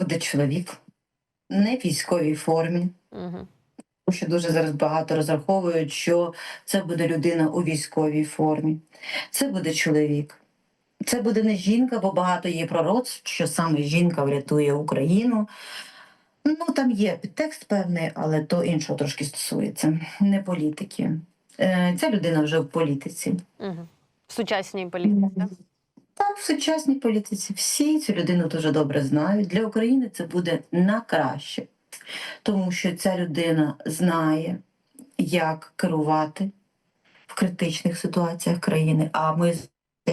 буде чоловік не в військовій формі. Угу. Тому що дуже зараз багато розраховують, що це буде людина у військовій формі. Це буде чоловік. Це буде не жінка, бо багато є пророцтв, що саме жінка врятує Україну. Ну, там є підтекст певний, але то іншого трошки стосується, не політики. Е, Ця людина вже в політиці. Угу. В сучасній політиці, так? Так, в сучасній політиці всі цю людину дуже добре знають. Для України це буде на краще, тому що ця людина знає, як керувати в критичних ситуаціях країни. А ми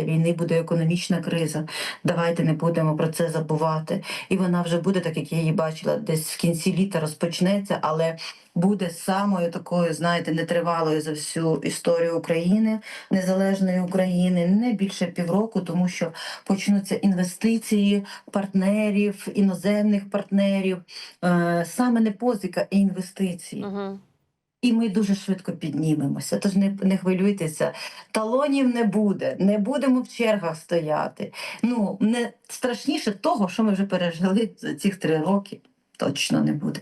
з війни буде економічна криза. Давайте не будемо про це забувати. І вона вже буде, так як я її бачила, десь в кінці літа розпочнеться, але буде самою такою, знаєте, нетривалою за всю історію України, незалежної України, не більше півроку, тому що почнуться інвестиції партнерів, іноземних партнерів, е, саме не позика, а інвестиції. Угу. І ми дуже швидко піднімемося. Тож не, не хвилюйтеся, талонів не буде, не будемо в чергах стояти. Ну не страшніше того, що ми вже пережили за ці три роки, точно не буде.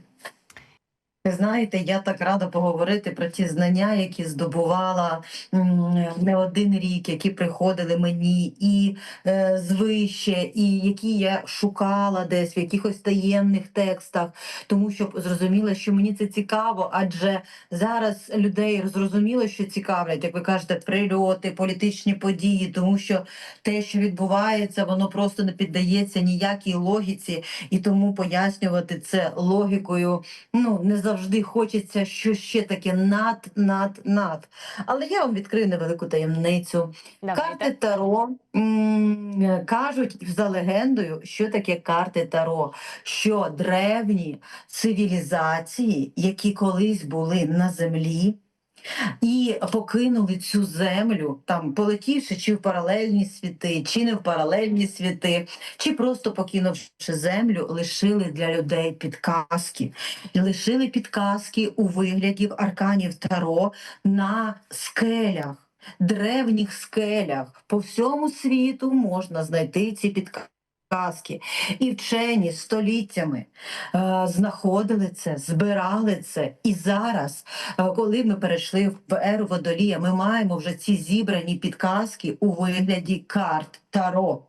Знаєте, я так рада поговорити про ті знання, які здобувала не один рік, які приходили мені і е, звище, і які я шукала десь в якихось таємних текстах, тому що зрозуміла, що мені це цікаво, адже зараз людей зрозуміло, що цікавлять, як ви кажете, прильоти, політичні події, тому що те, що відбувається, воно просто не піддається ніякій логіці, і тому пояснювати це логікою ну не завжди хочеться що ще таке над, над, над. Але я вам відкрию невелику таємницю. Карти Таро м, кажуть за легендою, що таке карти Таро, що древні цивілізації, які колись були на землі. І покинули цю землю, там полетівши чи в паралельні світи, чи не в паралельні світи, чи просто покинувши землю, лишили для людей підказки, лишили підказки у вигляді арканів Таро на скелях древніх скелях по всьому світу можна знайти ці підказки. І вчені століттями е, знаходили це, збирали це. І зараз, е, коли ми перейшли в еру водолія, ми маємо вже ці зібрані підказки у вигляді карт Таро.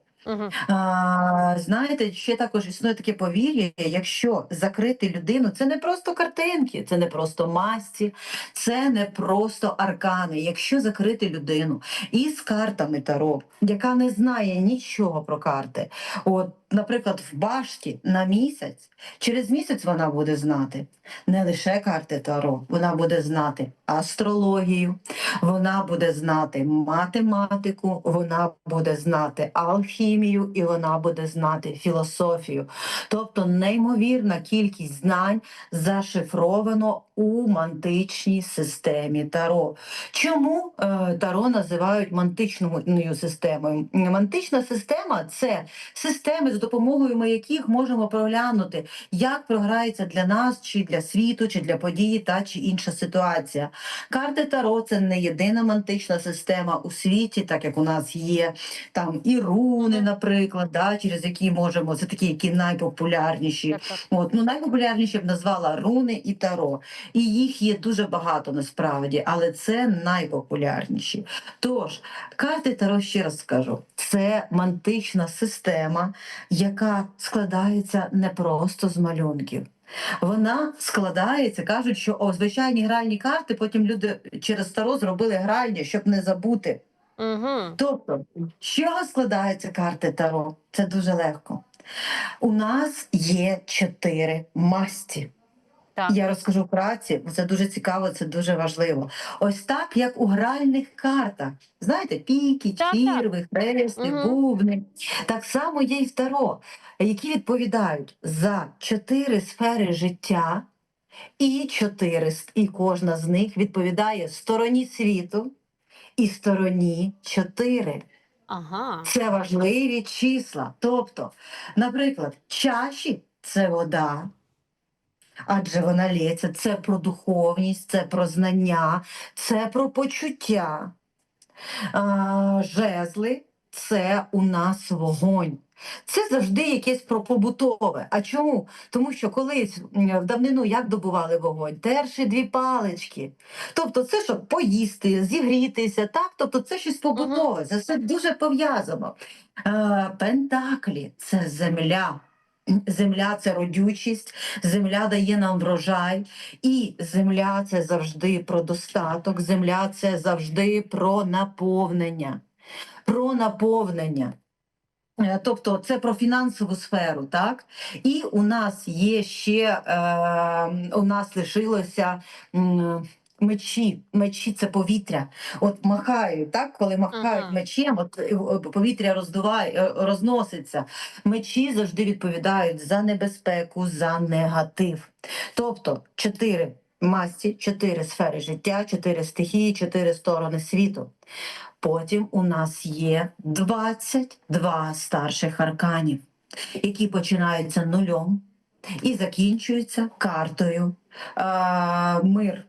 А, знаєте, ще також існує таке повір'я, якщо закрити людину, це не просто картинки, це не просто масті, це не просто аркани. Якщо закрити людину із картами Таро, яка не знає нічого про карти, от, наприклад, в башті на місяць, через місяць вона буде знати не лише карти Таро, вона буде знати астрологію, вона буде знати математику, вона буде знати алхімію і вона буде знати філософію. Тобто неймовірна кількість знань зашифровано у мантичній системі Таро. Чому е, Таро називають мантичною системою? Мантична система це системи, з допомогою ми яких можемо проглянути, як програється для нас, чи для світу, чи для події та чи інша ситуація. Карти Таро це не єдина мантична система у світі, так як у нас є там і руни, наприклад, да, через які можемо, це такі, які найпопулярніші. От, ну, найпопулярніші б назвала руни і таро. І їх є дуже багато насправді, але це найпопулярніші. Тож, карти таро, ще раз скажу, це мантична система, яка складається не просто з малюнків. Вона складається, кажуть, що о, звичайні гральні карти, потім люди через старо зробили гральні, щоб не забути. Угу. Тобто, з чого складаються карти Таро? Це дуже легко. У нас є чотири масті. Так. Я розкажу вкратці, бо це дуже цікаво, це дуже важливо. Ось так, як у гральних картах. Знаєте, піки, чірви, хрести, Мгм. бубни. Так само є і в Таро, які відповідають за чотири сфери життя, і чотири, і кожна з них відповідає стороні світу і стороні чотири. Ага. Це важливі числа. Тобто, наприклад, чаші це вода, адже вона лється, це про духовність, це про знання, це про почуття. А, жезли це у нас вогонь. Це завжди якесь про побутове. А чому? Тому що колись в давнину як добували вогонь? Терши дві палички. Тобто, це щоб поїсти, зігрітися, так? Тобто, це щось побутове, це все дуже пов'язано. Пентаклі це земля. Земля це родючість, земля дає нам врожай, і земля це завжди про достаток, земля це завжди про наповнення. Про наповнення. Е, Тобто це про фінансову сферу, так? І у нас є ще е, у нас лишилося м, мечі. Мечі це повітря. От махають, так? Коли махають Ага. мечем, от е, е, повітря роздуває, е, розноситься. Мечі завжди відповідають за небезпеку, за негатив. Тобто чотири масті, чотири сфери життя, чотири стихії, чотири сторони світу. Потім у нас є 22 старших арканів, які починаються нульом і закінчуються картою а, мир.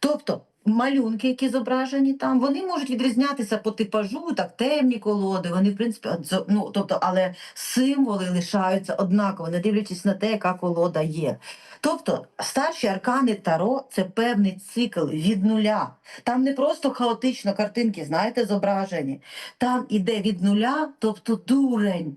Тобто малюнки, які зображені там, вони можуть відрізнятися по типажу, так темні колоди, вони, в принципі, ну, тобто, але символи лишаються однаково, не дивлячись на те, яка колода є. Тобто старші аркани Таро це певний цикл від нуля. Там не просто хаотично картинки, знаєте, зображені. Там іде від нуля, тобто дурень.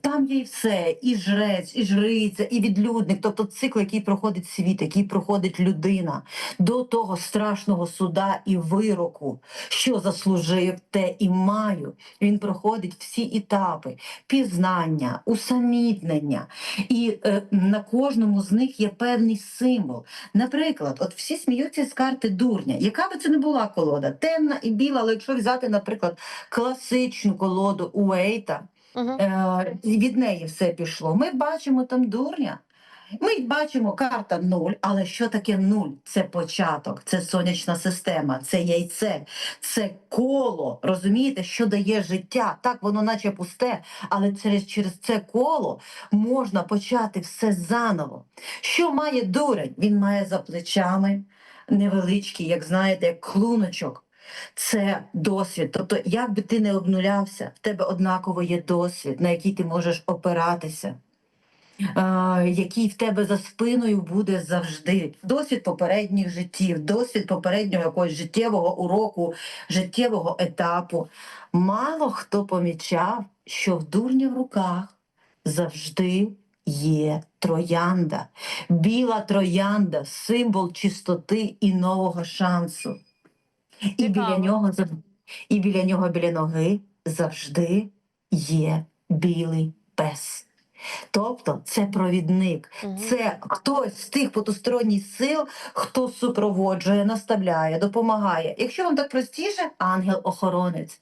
Там є і все, і жрець, і жриця, і відлюдник, тобто цикл, який проходить світ, який проходить людина до того страшного суда і вироку, що заслужив, те і маю. Він проходить всі етапи пізнання, усамітнення, і е, на кожному з них є певний символ. Наприклад, от всі сміються з карти дурня. Яка би це не була колода, темна і біла, але якщо взяти, наприклад, класичну колоду Уейта. Е, від неї все пішло. Ми бачимо там дурня. Ми бачимо карта нуль, але що таке нуль? Це початок, це сонячна система, це яйце, це коло. Розумієте, що дає життя? Так, воно наче пусте, але через, через це коло можна почати все заново. Що має дурень? Він має за плечами невеличкий, як знаєте, як клуночок. Це досвід. Тобто, як би ти не обнулявся, в тебе однаково є досвід, на який ти можеш опиратися, який в тебе за спиною буде завжди. Досвід попередніх життів, досвід попереднього якогось життєвого уроку, життєвого етапу. Мало хто помічав, що в дурня в руках завжди є троянда. Біла троянда символ чистоти і нового шансу. І біля нього і біля нього біля ноги завжди є білий пес. Тобто це провідник, Мгм. це хтось з тих потусторонніх сил, хто супроводжує, наставляє, допомагає. Якщо вам так простіше, ангел-охоронець.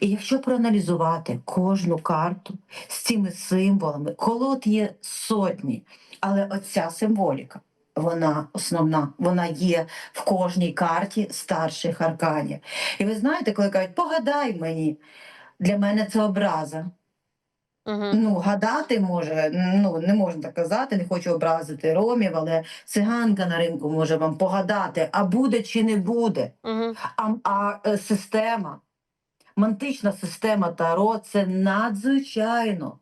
І якщо проаналізувати кожну карту з цими символами, колод є сотні, але оця символіка, вона основна, вона є в кожній карті старших арканів. І ви знаєте, коли кажуть, погадай мені, для мене це образа. Угу. Ну, гадати може, ну не можна так казати, не хочу образити ромів, але циганка на ринку може вам погадати, а буде чи не буде. Угу. А, а е, система, мантична система Таро це надзвичайно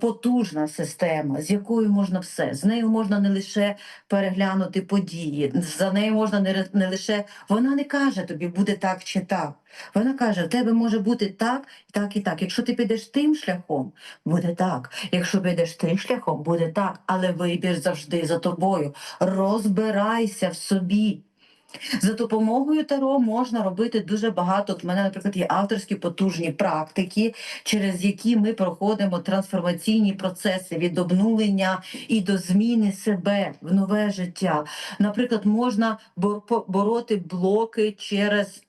потужна система, з якою можна все. З нею можна не лише переглянути події, за нею можна не, не лише. Вона не каже тобі, буде так чи так. Вона каже, в тебе може бути так, так і так. Якщо ти підеш тим шляхом, буде так. Якщо підеш тим шляхом, буде так. Але вибір завжди за тобою. Розбирайся в собі. За допомогою Таро можна робити дуже багато. У мене, наприклад, є авторські потужні практики, через які ми проходимо трансформаційні процеси від обнулення і до зміни себе в нове життя. Наприклад, можна бо- бороти блоки через.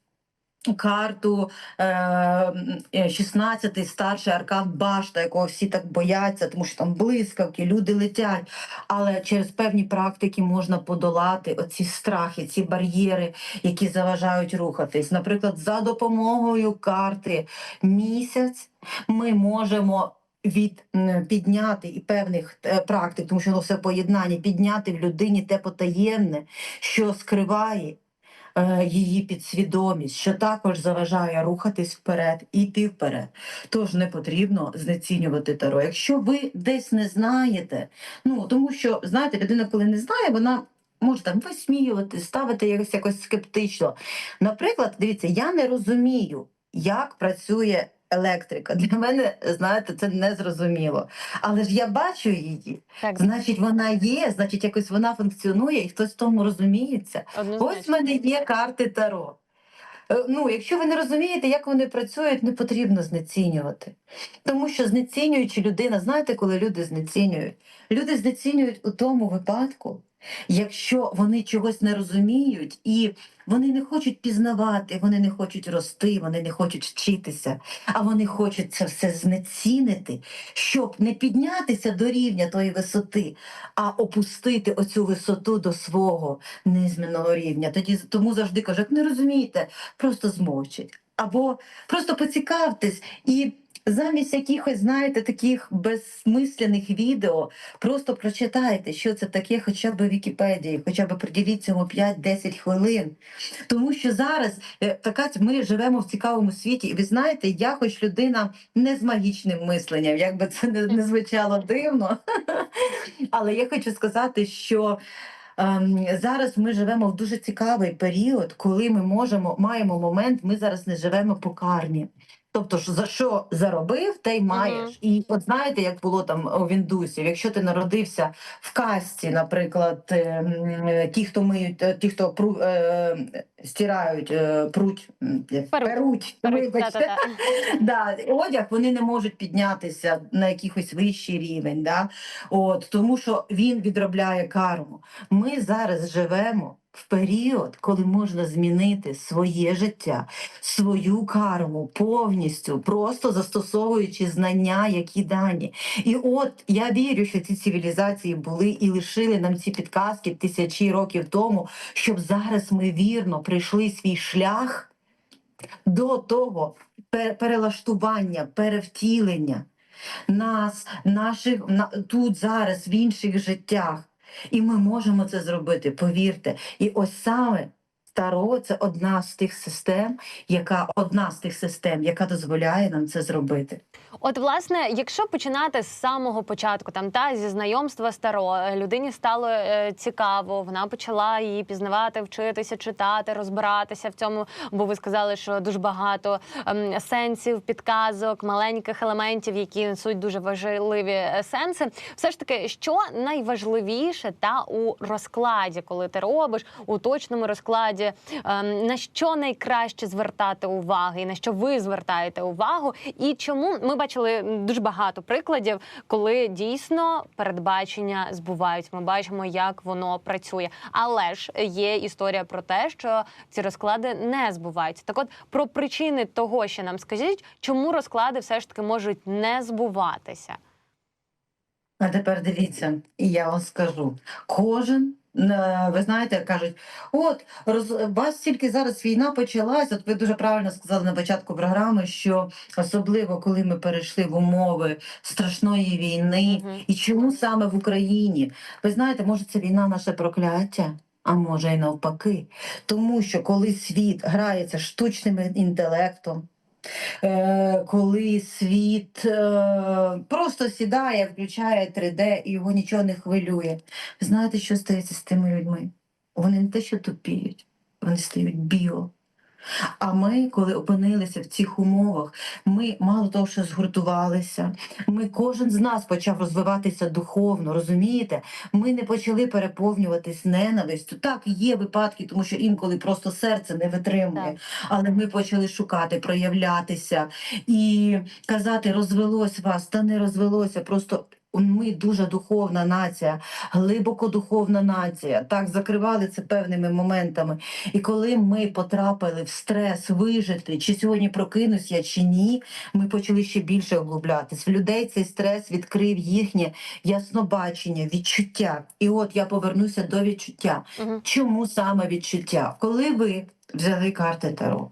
Карту е, 16 старший аркан Башта, якого всі так бояться, тому що там блискавки, люди летять. Але через певні практики можна подолати оці страхи, ці бар'єри, які заважають рухатись. Наприклад, за допомогою карти місяць ми можемо. Від підняти і певних е, практик, тому що воно все поєднання, підняти в людині те потаємне, що скриває е, її підсвідомість, що також заважає рухатись вперед і йти вперед. Тож не потрібно знецінювати таро. Якщо ви десь не знаєте, ну тому що знаєте, людина, коли не знає, вона. Може там висміювати, ставити якось якось скептично. Наприклад, дивіться, я не розумію, як працює електрика. Для мене, знаєте, це не зрозуміло. Але ж я бачу її, Так, значить, вона є, значить, якось вона функціонує, і хтось в тому розуміється. Ось в мене є карти Таро. Е, Ну, якщо ви не розумієте, як вони працюють, не потрібно знецінювати. Тому що знецінюючи людина, знаєте, коли люди знецінюють? Люди знецінюють у тому випадку, якщо вони чогось не розуміють і вони не хочуть пізнавати, вони не хочуть рости, вони не хочуть вчитися, а вони хочуть це все знецінити, щоб не піднятися до рівня тої висоти, а опустити оцю висоту до свого незмінного рівня. Тоді тому завжди кажуть, не розумієте, просто змовчіть. Або просто поцікавтесь і замість якихось, знаєте, таких безсмислених відео, просто прочитайте, що це таке, хоча б Вікіпедії, хоча б приділіть цьому 5-10 хвилин. Тому що зараз е, така ми живемо в цікавому світі, і ви знаєте, я, хоч людина не з магічним мисленням, як би це не, не звучало дивно, але я хочу сказати, що. Ем, зараз ми живемо в дуже цікавий період, коли ми можемо маємо момент. Ми зараз не живемо по кармі. Тобто, що за що заробив, те й маєш. Мгм. І от знаєте, як було там у Віндусі, якщо ти народився в касті, наприклад, ем, е, ті, хто миють, е, ті, хто пру, е, стирають, е, пруть, Перуть. перуть, вибачте, Та-та-та. да, одяг вони не можуть піднятися на якийсь вищий рівень, да? От, тому що він відробляє карму. Ми зараз живемо в період, коли можна змінити своє життя, свою карму повністю, просто застосовуючи знання, які дані. І от я вірю, що ці цивілізації були і лишили нам ці підказки тисячі років тому, щоб зараз ми вірно прийшли свій шлях до того перелаштування, перевтілення нас, наших тут зараз в інших життях. І ми можемо це зробити, повірте. І ось саме Таро це одна з тих систем, яка одна з тих систем, яка дозволяє нам це зробити. От, власне, якщо починати з самого початку, там та зі знайомства старо, е, людині стало е, цікаво, вона почала її пізнавати, вчитися, читати, розбиратися в цьому. Бо ви сказали, що дуже багато ем, сенсів, підказок, маленьких елементів, які несуть дуже важливі е, сенси. Все ж таки, що найважливіше та у розкладі, коли ти робиш у точному розкладі, ем, на що найкраще звертати увагу, і на що ви звертаєте увагу, і чому ми бачили дуже багато прикладів, коли дійсно передбачення збуваються. Ми бачимо, як воно працює. Але ж є історія про те, що ці розклади не збуваються. Так, от про причини того, що нам скажіть, чому розклади все ж таки можуть не збуватися. А тепер дивіться, і я вам скажу: кожен. Е, Ви знаєте, кажуть, от роз вас тільки зараз війна почалась. От ви дуже правильно сказали на початку програми, що особливо коли ми перейшли в умови страшної війни, Мгм. і чому саме в Україні? Ви знаєте, може це війна наше прокляття, а може і навпаки. Тому що коли світ грається штучним інтелектом, коли світ е, просто сідає, включає 3D і його нічого не хвилює. Ви знаєте, що стається з тими людьми? Вони не те, що тупіють, вони стають біо. А ми, коли опинилися в цих умовах, ми мало того, що згуртувалися, ми кожен з нас почав розвиватися духовно, розумієте? Ми не почали переповнюватись ненавистю. Так, є випадки, тому що інколи просто серце не витримує. Так. Але ми почали шукати, проявлятися і казати, розвелось вас, та не розвелося. Просто ми дуже духовна нація, глибоко духовна нація. Так закривали це певними моментами. І коли ми потрапили в стрес вижити, чи сьогодні прокинусь я, чи ні, ми почали ще більше углублятись. В людей цей стрес відкрив їхнє яснобачення, відчуття. І от я повернуся до відчуття. Мгм. Чому саме відчуття? Коли ви взяли карти Таро?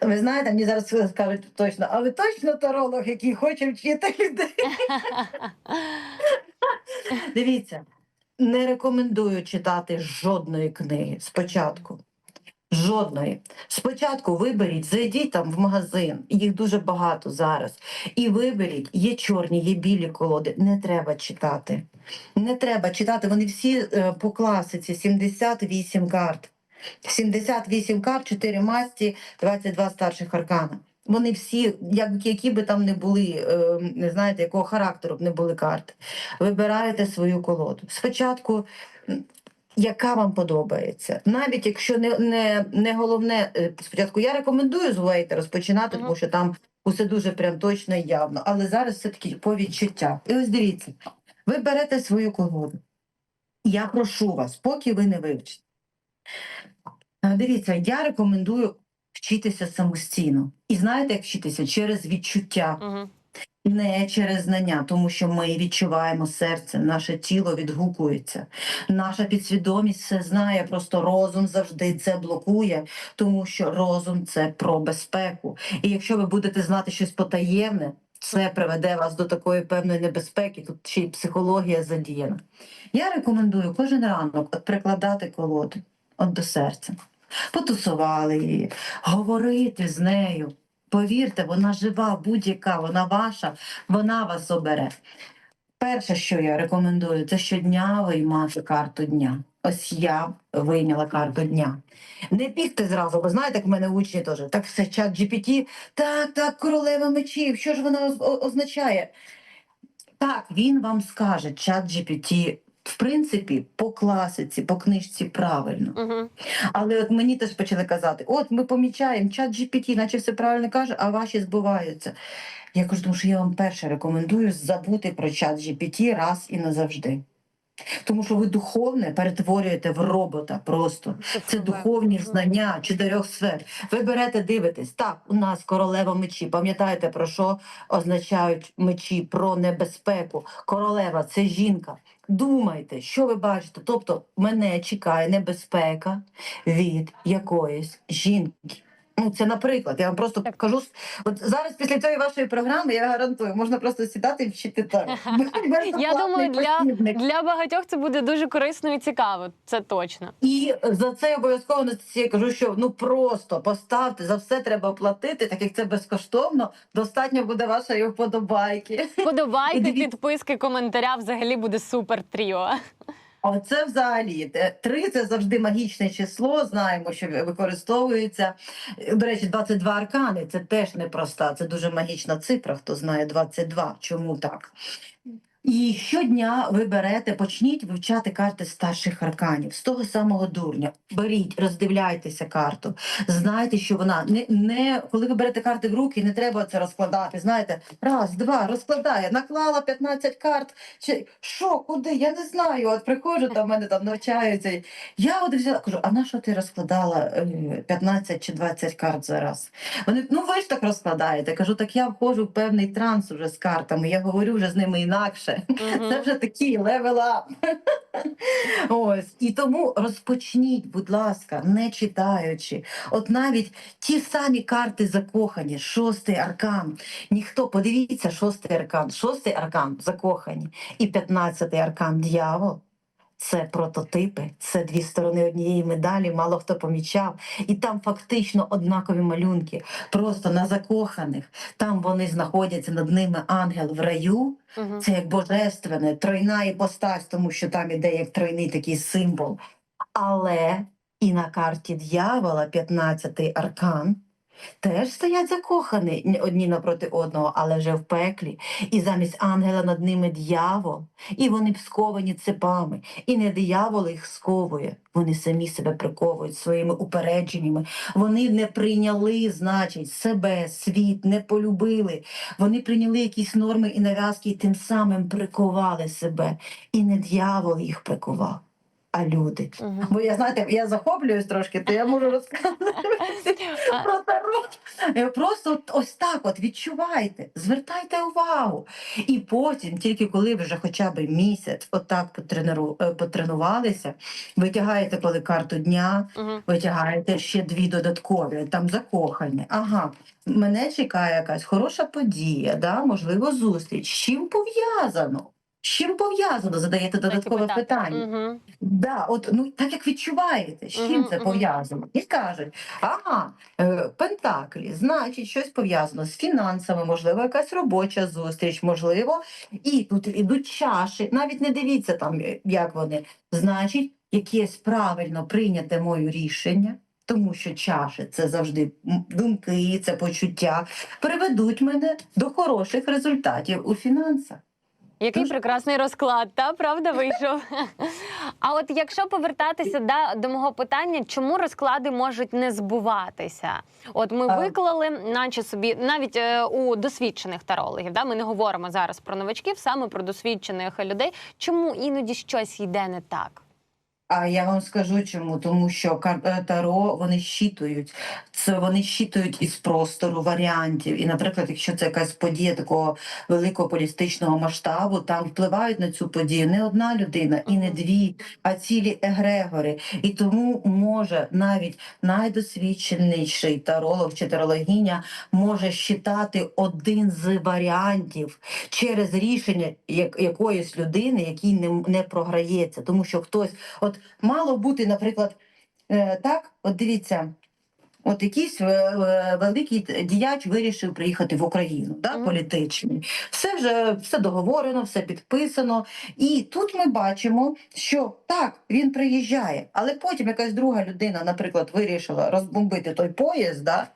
Ви знаєте, мені зараз скажуть точно, а ви точно таролог, який хоче вчити людей? Дивіться, не рекомендую читати жодної книги спочатку. Жодної. Спочатку виберіть, зайдіть там в магазин, їх дуже багато зараз. І виберіть, є чорні, є білі колоди. Не треба читати. Не треба читати. Вони всі е, по класиці 78 карт. 78 карт, 4 масті, 22 старших аркана. Вони всі, як, які би там не були, е, не знаєте, якого характеру б не були карти. Вибираєте свою колоду. Спочатку, яка вам подобається. Навіть якщо не, не, не головне, е, спочатку я рекомендую з Уейта розпочинати, тому що там усе дуже прям точно і явно. Але зараз все-таки по відчуттях. І ось дивіться, ви берете свою колоду. Я прошу вас, поки ви не вивчите. Е, Дивіться, я рекомендую вчитися самостійно. І знаєте, як вчитися? Через відчуття, Угу. не через знання, тому що ми відчуваємо серце, наше тіло відгукується, наша підсвідомість все знає, просто розум завжди це блокує, тому що розум це про безпеку. І якщо ви будете знати щось потаємне, це приведе вас до такої певної небезпеки, тут ще й психологія задіяна. Я рекомендую кожен ранок от прикладати колоду от до серця. Потусували її, говорити з нею. Повірте, вона жива, будь-яка, вона ваша, вона вас обере. Перше, що я рекомендую, це щодня виймати карту дня. Ось я вийняла карту дня. Не бігти зразу, бо знаєте, як в мене учні теж. Так все, чат GPT, так, так, королева мечів, що ж вона означає? Так, він вам скаже, чат GPT, в принципі, по класиці, по книжці правильно. Угу. Але от мені теж почали казати: от ми помічаємо, чат GPT, наче все правильно каже, а ваші збуваються. Я кажу, тому що я вам перше рекомендую забути про чат GPT раз і назавжди. Тому що ви духовне перетворюєте в робота просто. Це духовні знання чотирьох сфер. Ви берете, дивитесь. Так, у нас королева мечі. Пам'ятаєте, про що означають мечі? Про небезпеку. Королева це жінка. Думайте, що ви бачите. Тобто, мене чекає небезпека від якоїсь жінки. Ну, це наприклад, я вам просто Так. кажу. От зараз після цієї вашої програми я гарантую, можна просто сідати і вчити так. Я думаю, для, для багатьох це буде дуже корисно і цікаво. Це точно. І за це я обов'язково Анастасія кажу, що ну просто поставте за все треба платити, так як це безкоштовно. Достатньо буде вашої вподобайки. Подобайки, І дивіться- підписки, коментаря. Взагалі буде супер тріо. Оце взагалі е, три це завжди магічне число. Знаємо, що використовується. Е, До речі, 22 аркани це теж непроста. Це дуже магічна цифра. Хто знає 22. Чому так? І щодня ви берете, почніть вивчати карти старших арканів з того самого дурня. Беріть, роздивляйтеся карту. Знайте, що вона не, не коли ви берете карти в руки, не треба це розкладати. Знаєте, раз, два, розкладає, наклала 15 карт. Чи що, куди? Я не знаю. От приходжу, там мене там навчаються. Я от взяла, кажу, а на що ти розкладала е, 15 чи 20 карт зараз? Вони, ну ви ж так розкладаєте. Кажу, так я входжу в певний транс уже з картами. Я говорю вже з ними інакше. Мгм. Це вже такий левелап. Ось. І тому розпочніть, будь ласка, не читаючи. От навіть ті самі карти закохані, шостий аркан. Ніхто, подивіться, шостий аркан, шостий аркан закохані, і п'ятнадцятий аркан дьявол. Це прототипи, це дві сторони однієї медалі, мало хто помічав. І там фактично однакові малюнки, просто на закоханих. Там вони знаходяться над ними ангел в раю. Це як божественне, тройна іпостась, тому що там іде як тройний такий символ. Але і на карті дьявола, 15-й аркан, теж стоять закохані одні напроти одного, але вже в пеклі. І замість ангела над ними дьявол, і вони б сковані цепами. І не диявол їх сковує, вони самі себе приковують своїми упередженнями. Вони не прийняли, значить, себе, світ, не полюбили. Вони прийняли якісь норми і нав'язки, і тим самим приковали себе. І не дьявол їх прикував, а люди. Мгм. Бо я знаєте, я захоплююсь трошки, то я можу розказати про тарот. Е, Просто ось так от відчувайте, звертайте увагу. І потім, тільки коли вже хоча б місяць отак е, потренувалися, витягаєте коли карту дня, витягаєте ще дві додаткові, там закохані. Ага, мене чекає якась хороша подія, да? можливо, зустріч. З чим пов'язано? З чим пов'язано? Задаєте додаткове Такі питання. Угу. Да, от ну так як відчуваєте, з чим Мгм, це мгм. пов'язано? І кажуть, ага, е, пентаклі, значить, щось пов'язано з фінансами, можливо, якась робоча зустріч, можливо, і тут ідуть чаші. Навіть не дивіться там, е, як вони. Значить, якесь правильно прийняте мою рішення. Тому що чаші це завжди думки, це почуття, приведуть мене до хороших результатів у фінансах. Який прекрасний розклад, та правда вийшов. А от якщо повертатися да, до мого питання, чому розклади можуть не збуватися? От ми виклали, наче собі, навіть е, у досвідчених тарологів, да, ми не говоримо зараз про новачків, саме про досвідчених людей. Чому іноді щось йде не так? А я вам скажу чому, тому що е, таро вони щитують. Це вони щитують із простору варіантів. І, наприклад, якщо це якась подія такого великого полістичного масштабу, там впливають на цю подію не одна людина і не дві, а цілі егрегори. І тому може навіть найдосвідченіший таролог чи тарологиня може щитати один з варіантів через рішення якоїсь людини, який не програється, тому що хтось, от мало бути, наприклад, е, так, от дивіться. От якийсь е, е, великий діяч вирішив приїхати в Україну, да, політичний. Все вже все договорено, все підписано. І тут ми бачимо, що так, він приїжджає, але потім якась друга людина, наприклад, вирішила розбомбити той поїзд, да,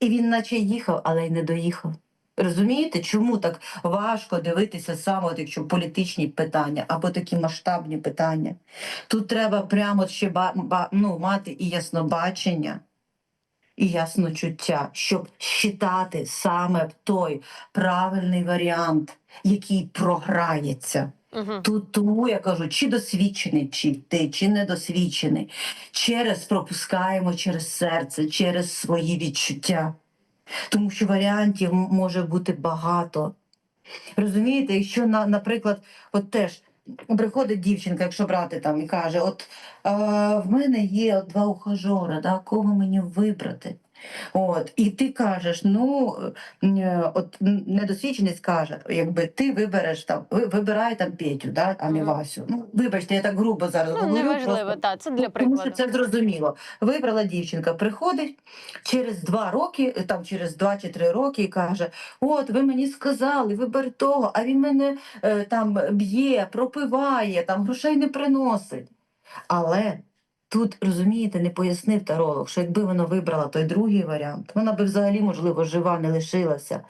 і він наче їхав, але й не доїхав. Розумієте, чому так важко дивитися саме, от якщо політичні питання або такі масштабні питання? Тут треба прямо ще ба, ба, ну, мати і яснобачення, і ясночуття, щоб считати саме той правильний варіант, який програється. Угу. Тут тому я кажу, чи досвідчений, чи ти, чи недосвідчений, через пропускаємо через серце, через свої відчуття. Тому що варіантів може бути багато. Розумієте, якщо, наприклад, от теж приходить дівчинка, якщо брати там і каже: От е, в мене є два ухажора, да, кого мені вибрати? От, і ти кажеш, ну е, от недосвідченість каже, якби ти вибереш там, вибирай там Петю, да, а не Васю. Ну, вибачте, я так грубо зараз Ну, говорю. неважливо, просто- так, це для Ну, Тому що це зрозуміло. Вибрала дівчинка, приходить через два роки, е, там через два чи три роки, і каже: От, ви мені сказали, вибери того, а він мене е, там б'є, пропиває, там грошей не приносить. Але тут, розумієте, не пояснив таролог, що якби вона вибрала той другий варіант, вона би взагалі, можливо, жива не лишилася.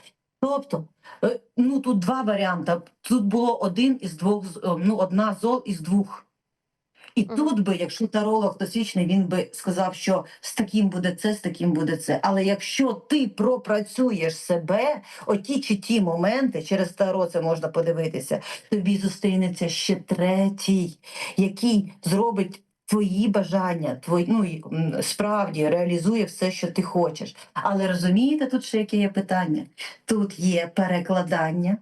Тобто, е, ну тут два варіанти. Тут було один із двох, е, ну, одна зол із двох. І Мгм. тут би, якщо таролог досвідчений, він би сказав, що з таким буде це, з таким буде це. Але якщо ти пропрацюєш себе, оті чи ті моменти, через таро це можна подивитися, тобі зустрінеться ще третій, який зробить твої бажання, твої, ну, справді реалізує все, що ти хочеш. Але розумієте, тут ще яке є питання? Тут є перекладання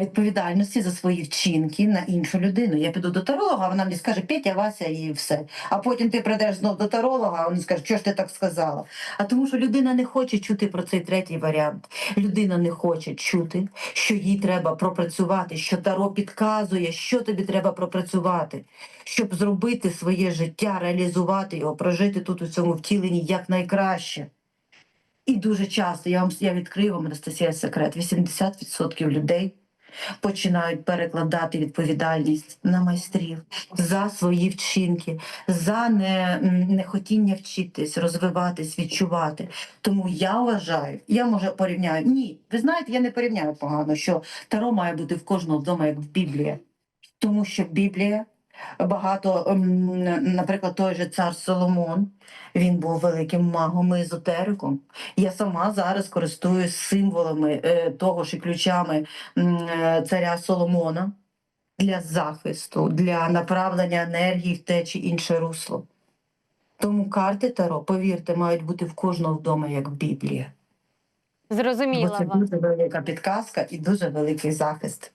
відповідальності за свої вчинки на іншу людину. Я піду до таролога, вона мені скаже Петя, Вася і все. А потім ти прийдеш знов до таролога, а він скаже, що ж ти так сказала? А тому, що людина не хоче чути про цей третій варіант. Людина не хоче чути, що їй треба пропрацювати, що таро підказує, що тобі треба пропрацювати, щоб зробити своє життя, реалізувати його, прожити тут у цьому втіленні якнайкраще. І дуже часто я вам я відкрию вам Анастасія секрет. 80% людей починають перекладати відповідальність на майстрів за свої вчинки, за не, нехотіння вчитись, розвиватись, відчувати. Тому я вважаю, я може порівняю. Ні, ви знаєте, я не порівняю погано, що таро має бути в кожного вдома, як в Біблії. Тому що Біблія багато, ем, наприклад, той же цар Соломон, він був великим магом і езотериком. Я сама зараз користуюсь символами е, того ж і ключами е, царя Соломона для захисту, для направлення енергії в те чи інше русло. Тому карти Таро, повірте, мають бути в кожного вдома, як Біблія. Бо це вас. дуже велика підказка і дуже великий захист.